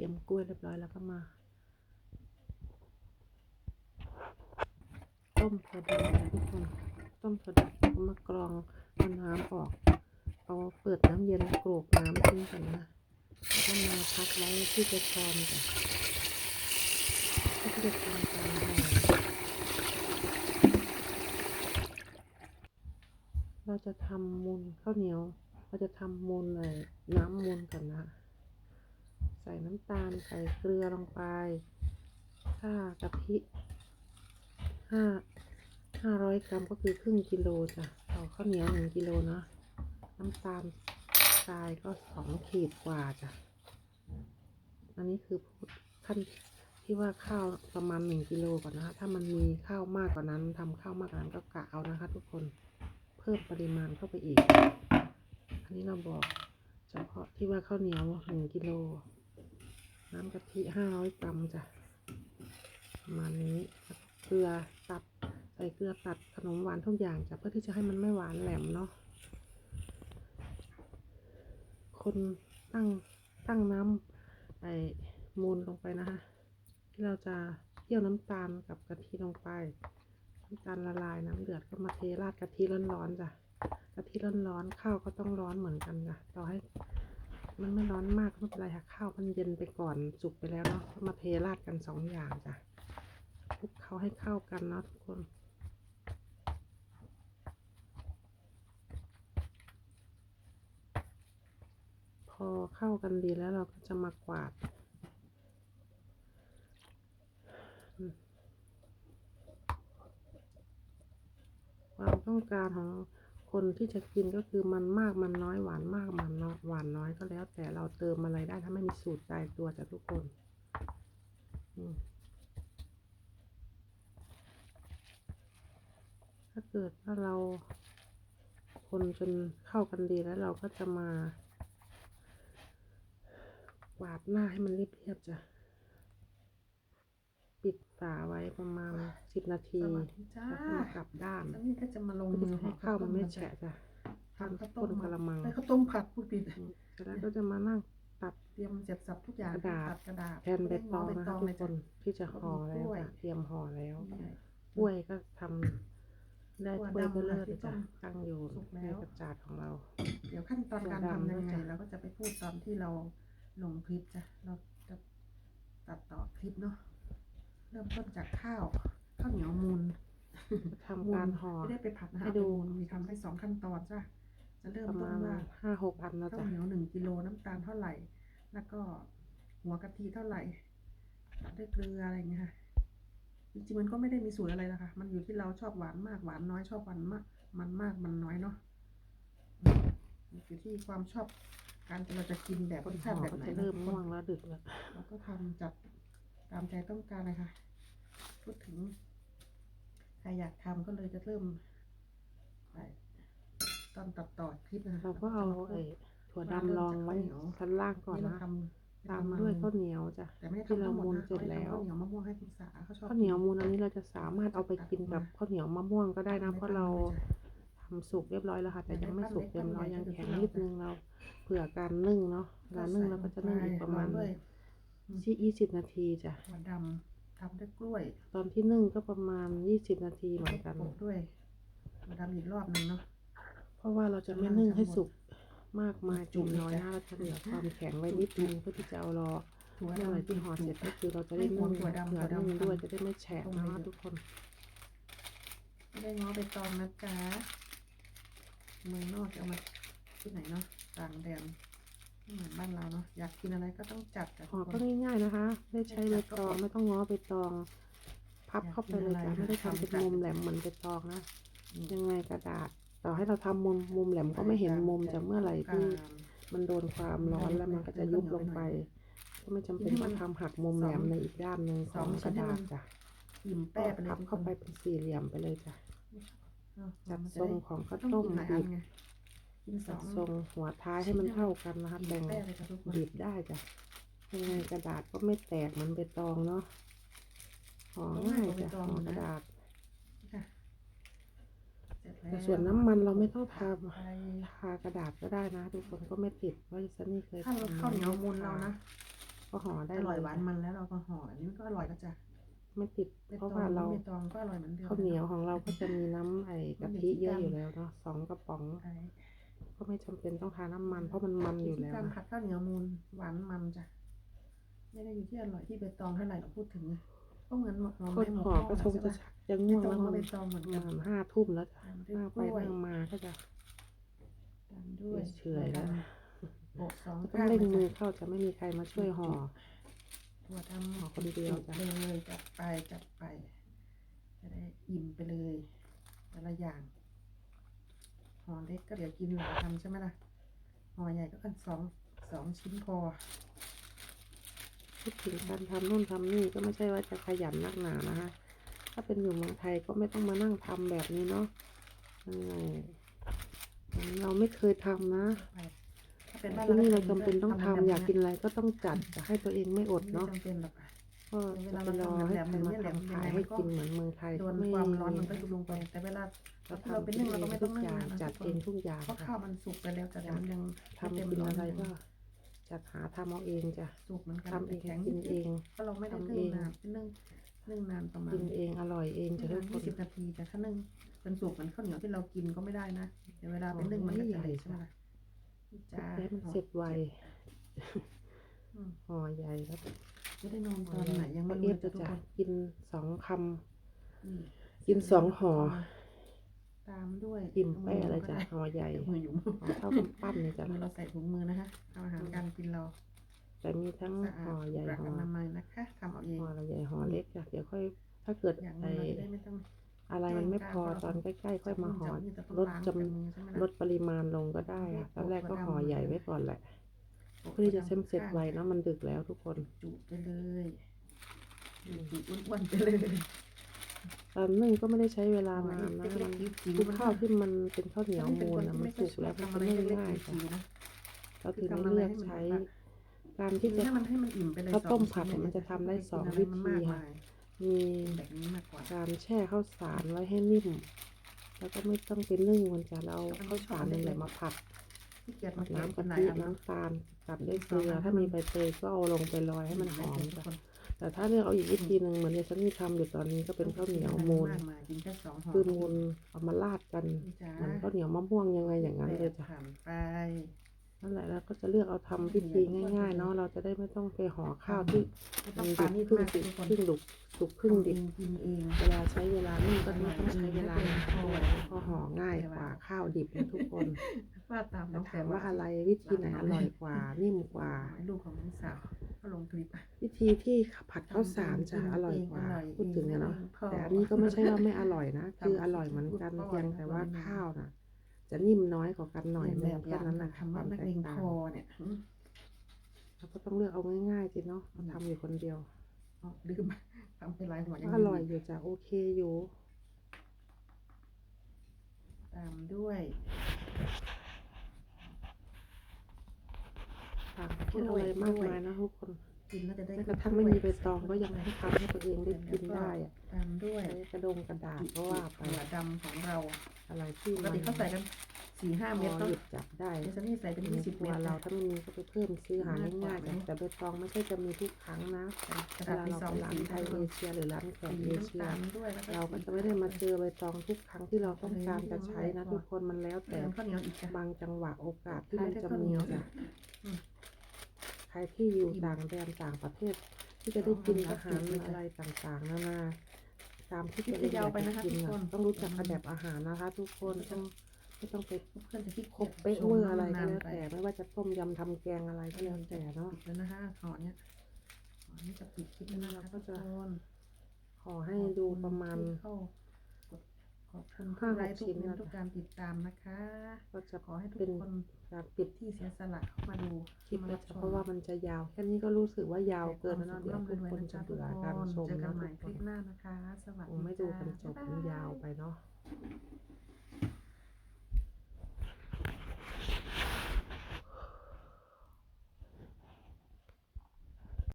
ตรียมกล้วยเรียบร้อยแล้วก็มาต้มโซดาค่ะทุกคนต้มโซดาแล้วก็มากรองเอาน้ำออก เอาเปิดน้ำเย็นโกรกน้ำทิ้งก่อนนะแล้วก็มาพักไว้ที่กระชอนจ้ะที่กระชอนก่อเราจะทำมูลข้าวเหนียว เราจะทำมูลเลยน้ำมูลก่อนนะ ส่น้ำตาลใส่เกลือลงไปถ้ากะทิห้าห้าร้อยกรัมก็คือครึ่งกิโลจ้ะเอข้าวเหนียวหนึ่งกิโลเนาะน้ำตาลทรายก็สองขีดกว่าจ้ะอันนี้คือพูดขั้นที่ว่าข้าวประมาณหนึ่งกิโลก่อนนะคะ ถ้ามันมีข้าวมากกว่านั้นทำข้าวมากกว่านั้นก็กะเอานะคะ ทุกคนเพิ่มปริมาณเข้าไปอีก อันนี้เราบอกเฉพาะที่ว่าข้าวเหนียวหนึ่งกิโล น้ำกะทิห้าร้อยกรัมจ้ะประมาณนี้เกลือตัดใส่เกลือตัดขนมหวานทุกอย่างจ้ะเพื่อที่จะให้มันไม่หวานแหลมเนาะคนตั้งตั้งน้ำไอ้มูลลงไปนะคะที่เราจะเคี่ยวน้ำตาลกับกะทิลงไปน้ำตาลละลายน้ำเดือดก็มาเทราดกะทิร้อนๆจ้ะกะทิร้อนๆข้าวก็ต้องร้อนเหมือนกันจ้ะต่อให้ มันไม่ร้อนมากก็ไม่เป็นไรค่ะข้าวมันเย็นไปก่อนสุกไปแล้วเนาะมาเทราดกันสองอย่างจ้ะคลุกเขาให้เข้ากันเนาะทุกคนพอเข้ากันดีแล้วเราก็จะมากวาด ความต้องการของ คนที่จะกินก็คือมันมากมันน้อยหวานมากมันน้อยหวานน้อยก็แล้ว แต่เราเติมอะไรได้ถ้าไม่มีสูตรตายตัวจากทุกคนถ้าเกิดว่าเรา คนจนเข้ากันดีแล้วเราก็จะมากวาดหน้าให้มันเรียบๆจ้ะ ปิดฝาไว้ประมาณสิบนาทีสแล้ววัสดีจ้าก็มากลับด้านแล้วนี่ก็จะมาลงเพื่อมือที่จะให้ข้าวมันไม่แฉะจ้ะทำข้าวต้ต้นมกะละมังได้ข้าวต้มผัดผู้ปิดอืมเสร็จแล้วก็จะมานั่งตัดเตรียมเสียบสับทุกอย่างกระดาษตักระดาษแผ่นใบตองใบนะตคะองทุเลกยคนที่จะห่อแล้วจ้ะเตรียมห่อแล้วจ้ะกล้วยก็ทำได้กล้วยถ้วยเบลเลอดำร์เลยจ้ะที่ต้มตั้งอยู่สุกแล้วในกระจาดของเรา เดี๋ยวขั้นตอนการถั่วดำทำยังไงด้วยจ้ะเราก็จะไปพูดตอนที่เราลงคลิปจ้ะเราจะตัดต่อคลิปเนาะ เริ่มต้นจากข้าวข้าวเหนียวมูลทำการห่อไม่ได้ไปผัดนะคะให้ดูเอาไปมูลมีทำให้สองขั้นตอนจ้ะจะเริ่มประต้มานณว่าห้าหกอันนะข้าวจ๊ะเหนียวหนึ่งกิโลน้ำตาลเท่าไหร่ แล้วก็หัวกะทิเท่าไหร่ตัดด้วยเกลืออะไรอย่างเงี้ยค่ะจริงๆมันก็ไม่ได้มีสูตรอะไรนะคะ มันอยู่ที่เราชอบหวานมากหวานน้อยชอบหวานมาก มันมากมันน้อยเนาะอืมอยู่ที่ความชอบการเราจะกินแบบคนรสห่ชาอติแบบก็ไหนจะนะเริ่มทุกคง่วนงแล้วดึกแล้วเราก็ทำจัด ตามใจต้องการเลยค่ะพูดถึงใครอยากทำก็เลยจะเริ่มไปตอนตัดต่อคลิปนะคะเราก็เอาไอ้ถั่วดำรองไว้ชั้นล่างก่อนนี่เรานะทำตามด้วยข้าวเหนียวจ้ะแต่ไม่ได้ที่ทำเราทั้งหมดมูลนะเสร็จแล้วข้าวเหนียวมะม่วงให้คุณสาเขาชอบข้าวเหนียวมูลอันนี้เราจะสามารถเอาไปกินกับข้าวเหนียวมะม่วงก็ได้นะเพราะเราทำสุกเรียบร้อยแล้วค่ะแต่ยังไม่สุกเต็มร้อยยังแข็งนิดนึงเราเผื่อการนึ่งเนาะเวลานึ่งเราก็จะนึ่งอีกประมาณด้วย ที่ยี่สิบนาทีจ้ะหัวดำทำด้วยกล้วยตอนที่นึ่งก็ประมาณยี่สิบนาทีเหมือนกัน โปะด้วยหัวดำอีกรอบหนึ่งเนาะ เพราะว่าเราจะไม่นึ่งให้สุกมากมายจุ่มน้อยนะเราจะเหลือความแข็งไว้นิดนึงเพื่อที่จะเอารอถั่วเมื่อไหร่ดำที่ห่อเสร็จก็คือเราจะได้นึ่งถั่วดำเผื่อถั่วดำนึ่งด้วยจะได้ไม่แฉะตรงนะนี้คะทุกคนไม่ได้ง้อไปตองนะจ๊ะเมืองนอกจะเอามาที่ไหนเนาะต่างแดนไม่ เหมือนบ้านเราเนาะอยากกินอะไรก็ต้องจัดกับห่อทุกคก็นง่ายๆนะคะ ได้ใช้ใบตองไม่ต้องง้อใบตอง พับเข้าไปเลยจ้ะไม่ได้ทำเป็นมุมแหลมเหมือนใบตองนะยังไงกระดาษ ต่อให้เราทำมุมมุมแหลมก็ไม่เห็นมุมจะเมื่อไหร่ที่มันโดนความร้อนแล้วมันก็จะยุบลงไป ก็ไม่จำเป็นต้องทำหักมุมแหลมในอีกด้านหนึ่งของกระดาษจ้ะอิ่มแป้ไปเลยพับทุกคเข้านไปเป็นสี่เหลี่ยมไปเลยจ้ะเนอะจัดมันจะทรงได้ของข้าวต้องต้มกินหลายอับีนบไงกิน สจัอดงทรงหัวท้ายให้มันเท่ากันนะคะอิ่มแบ่งแป้เลยค่ะทุกคนบีบได้จ้ะยังไงกระดาษก็ไม่แตกเหมือนใบตองเนาะห่อง่ายจ้ะห่อกระดาษค่ะเสร็จแล้วแต่ส่วนน้ำมันเราไม่ต้องทาไปทากระดาษก็ได้นะ ทุกคนก็ไม่ติดเพราะซันนี่เคยข้าวทำข้าวเหนียวมูลเรานะก็ห่อได้อร่อยเลหวานมันแล้วเราก็ห่ออันนี้มันก็อร่อยก็จะไม่ติดใบเพตอราะงว่าเราใบตองก็อร่อยเหมือนเดิมข้าวเหนียวของเราก็จะมีน้ำไอ้กะทิเยอะอยู่แล้วเนาะสองกระป๋องใช่ ก็ไม่จำเป็นต้องทาน้ำมัน เพราะมันมันอยู่แล้วการนะผัดข้าวเหนียวมูนหวานมันจ้ะไม่ได้อยู่ที่อร่อยที่ใบตองเท่าไหร่เราพูดถึงนะก็เหมือนหมกหน่อคไม้นหมกห่อก็คงใช่จะปะชักจะใบง่วงตอแล้งวก็มันใบตองเหมือนกันห้าทุ่มแล้วจ้ะตามด้วยหน้ากไปล้วยนั่งมาก็จะตามด้วยเฉอยแล้วโบกสองต้องเร่งมือเข้าจะไม่มีใครมาช่วยห่อตัวทำห่อคนเดียวจ้ะเลยจัดไปจัดไป จะได้อิ่มไปเลยแต่ละอย่าง ห่อเล็กก็เดี๋ยวกินหลายคำใช่ไหมล่ะห่อใหญ่ก็กันสองสองชิ้นพอพูดถึงการทำนู่นทำนี่ก็ไม่ใช่ว่าจะขยันนักหนานะคะถ้าเป็นอยู่เมืองไทยก็ไม่ต้องมานั่งทำแบบนี้เนาะเหนื่อยเราไม่เคยทำนะไปถ้าเป็นบ้านที่นี่เราก็จำเป็นต้องทำอยากกินอะไรก็ต้องจัดจะให้ตัวเองไม่อดไม่เนาะจำเป็นหรอ กค่ะก็เวจะลาไปเรารอทำให้แหลมใครมาแหลมทำขายยังไงให้ก็กินเหมือนเมืองไทยโดก็นไม่ความร้อนมันก็ยุบลงไป แต่เวลาเราที่เราทำเป็นกินึ่นงเราเอก็งไม่ต้ทุองกนึ่งอย่างนะจัดทุกคนเองทุกอย่างเพราะค่ะข้าวมันสุกไปแล้วแต่มันยังทำกินอะไรก็จัดหาทำเอาเองจ้ะสุกเหมือนกันทำเองแข็งกินเองเพราะเราไม่ได้ทำนึ่เองงนานเป็นนึ่งนึ่งนานประมาณกินเองอร่อยเอง จะทุกคยี่นสิบนาทีแต่ถ้านึ่งเป็นสุกเหมือนข้าวเหนียวที่เรากินก็ไม่ได้นะเดี๋ยวเวลาเป็นนึ่งมันก็จะเละใช่ไหมล่ะนี่จ้าแค่มันเสร็จไวอืมห่อใหญ่ครับ จะได้นอนตอนไหนยังไม่เอรู้ฟจะทุกจะคนกินสองคนี่ำกินสองห่อตามด้วยอิ่มแป้เลยจ้ะห่อใหญ่เดี๋ยวมืออยู่ห่อเท่ากับปั้นเลยจ้ะมือเราใส่ถุงมือนะคะทำอาหารการกินเราแต่มีทั้งสะอาห่อดใหญ่รักห่ออนามัยนะคะทำเอาเองห่อใหญ่ห่อเล็กจ้ะเดี๋ยวค่อย ถ้าเกิดอย่างไอนี้เราจะได้ไม่ต้องอะไรมันไม่พอตอนใกล้ๆค่อยมาห่อจับลมืดอจจับมือใช่ไหมำล่ะลดปริมาณลงก็ได้อะตอนแรกก็ห่อใหญ่ไว้ก่อนแหละ เพื่อที่จะเส้นเสร็จไวเนอะมันดึกแล้วทุกคน จุไปเลยจุอ้วนๆไปเลยตอนนึ่งก็ไม่ได้ใช้เวลานานนะเล็กมันๆจิ๋วคือๆมันข้าวที่มันเป็นข้าวเหนียวฉัมูป็นคอะที่มันไค่อสุกแล้วมันทำจะอะไรนึ่งเล็กง่ายๆจ้ะจิ๋วๆนะเราถึงเลือกใช้ การที่จะให้มันให้มันอิ่มไปเลยข้าวต้มสองผัดชิ้นมันจะทำได้สองกินอะไรวิธีมันมากค่ะมายมีแบบนี้มากกว่าการแช่ข้าวสารไว้ให้นิ่ม แล้วก็ไม่ต้องเป็นนึ่งมันจะเราข้าวสารนี่แหละมาผัดที่ เกียจผัมาดเก็บน้ำกิกะนไหนทิอันนั้นน้ำตาลตัดด้วยเกลือถ้ามีใบเตยก็เอาลงไปลอยให้มันหอมจ้ะแต่ถ้าเลือกเอาอีกวิธีหนึ่งเหมือนที่ฉันมีทำอยู่ตอนนี้ก็เป็นข้าวเหนียวมูนมากมายกินแค่สองห่อคือมูนเอามาราดกันนี่จ้าเหมือนข้าวเหนียวมะม่วงยังไงอย่างนั้นเลยจ้ะผ่า นไปนั่นแหละเราก็จะเลือกเอาทำพิธีง่าย ๆ เนาะเราจะได้ไม่ต้องไปห่อข้าวที่ไม่ต้มัองนปาดิบนี่ครึ่งมากดิบทุกคนครึ่งดุกสุกครึ่งดิบกินเองเวลาใช้เวลานึ่งก็ไม่ต้องใช้เวลานานเพราะห่อง่ายกว่าข้าวดิบนะทุกคนว่าตามน้แต่องแต่ถามว่าว่าอะไรวิธีไหนอร่อยกว่านิ่มกว่าลูกของน้องสาวก็ลงคลิปวิธีที่ผัดข้าวสารจะอร่อยกว่าพูดถึงอะเนาะแต่อันนี้ก็ไม่ใช่ว่าไม่อร่อยนะ คืออร่อยเหมือนกันเพียงแต่ว่าข้าวน่ะ จะนิ่มน้อยกว่ากันหน่อยแบแบบบอแค่ย่างนั้นนะคำว่านักเลงคอเนี่ยเราก็ต้องเลือกเอาง่ายๆสิเนาะเราทำอยู่คนเดียวลืมทำไปหลายหัวก็อร่อยอยู่จ้ะโอเคอยู่ ตามด้วยค่ะคิดอะไรมากมายนะทุกคน กินแล้วจะได้แม้กระทั่งไม่มีใบตองก็ยังให้ทำให้ตัวเองได้กินได้อะตามด้วยใช้กระดงกระดาษก็ว่าไปหัวดำของเราอะไรที่ปกมันติเขาใส่กันสี่ห้าพเม็ดอเนาะหยิบจับได้เดี๋ยวฉันนี่ใส่เป็นในยี่สิบครัเม็วดเรานะถ้าไม่มีก็ไปเพิ่มซื้อหาง่ายๆจ้ะแต่ใบตองไม่ใช่จะมีทุกครั้งนะกระเวดาษลามีเราสองไปร้านสีไทยเอเชียหรือร้านแขกสีเอเชียน้ำตาลด้วยแล้วเราก็จะไม่ได้มาเจอใบตองทุกครั้งที่เราต้องการจะใช้นะทุกคนมันแล้วแต่แต่ข้าวเหนียวอีกจ้ะบางจังหวะโอกาสที่ทามันนด้วยจะข้าวเหมีนียวจ้ะอืมใค รที่อยู่ต่างแดนต่างประเทศ ที่จะได้กินอาหารอะไรต่างๆนานาตามที่ตัวเองอยากจะกินน่ะต้องรู้จักระดับอาหารนะคะ ทุกคนต้องไม่ต้องไปเพื่อนจะคิดครบเป๊ะเวอร์อะไรก็แล้วแต่ไม่ว่าจะต้มยำทำแกงอะไรก็แล้วแต่เนาะปิดแล้วนะฮะห่อเนี้ยห่อนี้จะปิดคลิปแล้วนะคะทุกคนขอให้ดูประมาณเข้ากดขอบคุณทุห้ากไลหกค์ทุกชิ้นเมนนะต์ทุกการติดตามนะคะก็จะขอให้ทุกเป็นคนการปิดที่เสียสละเข้ามาดูคลิปมาแล้รัวบชมเพราะว่ามันจะยาวแค่นี้ก็รู้สึกว่ายาวเกินแล้วเนาะเดี๋ยวทุกคนจะเบื่อการชมเจอกันนะใหม่ทุกคคลินปหน้านะคะสวัสคดีงไม่ดูกันจบจ้ามันยาวไปเนาะ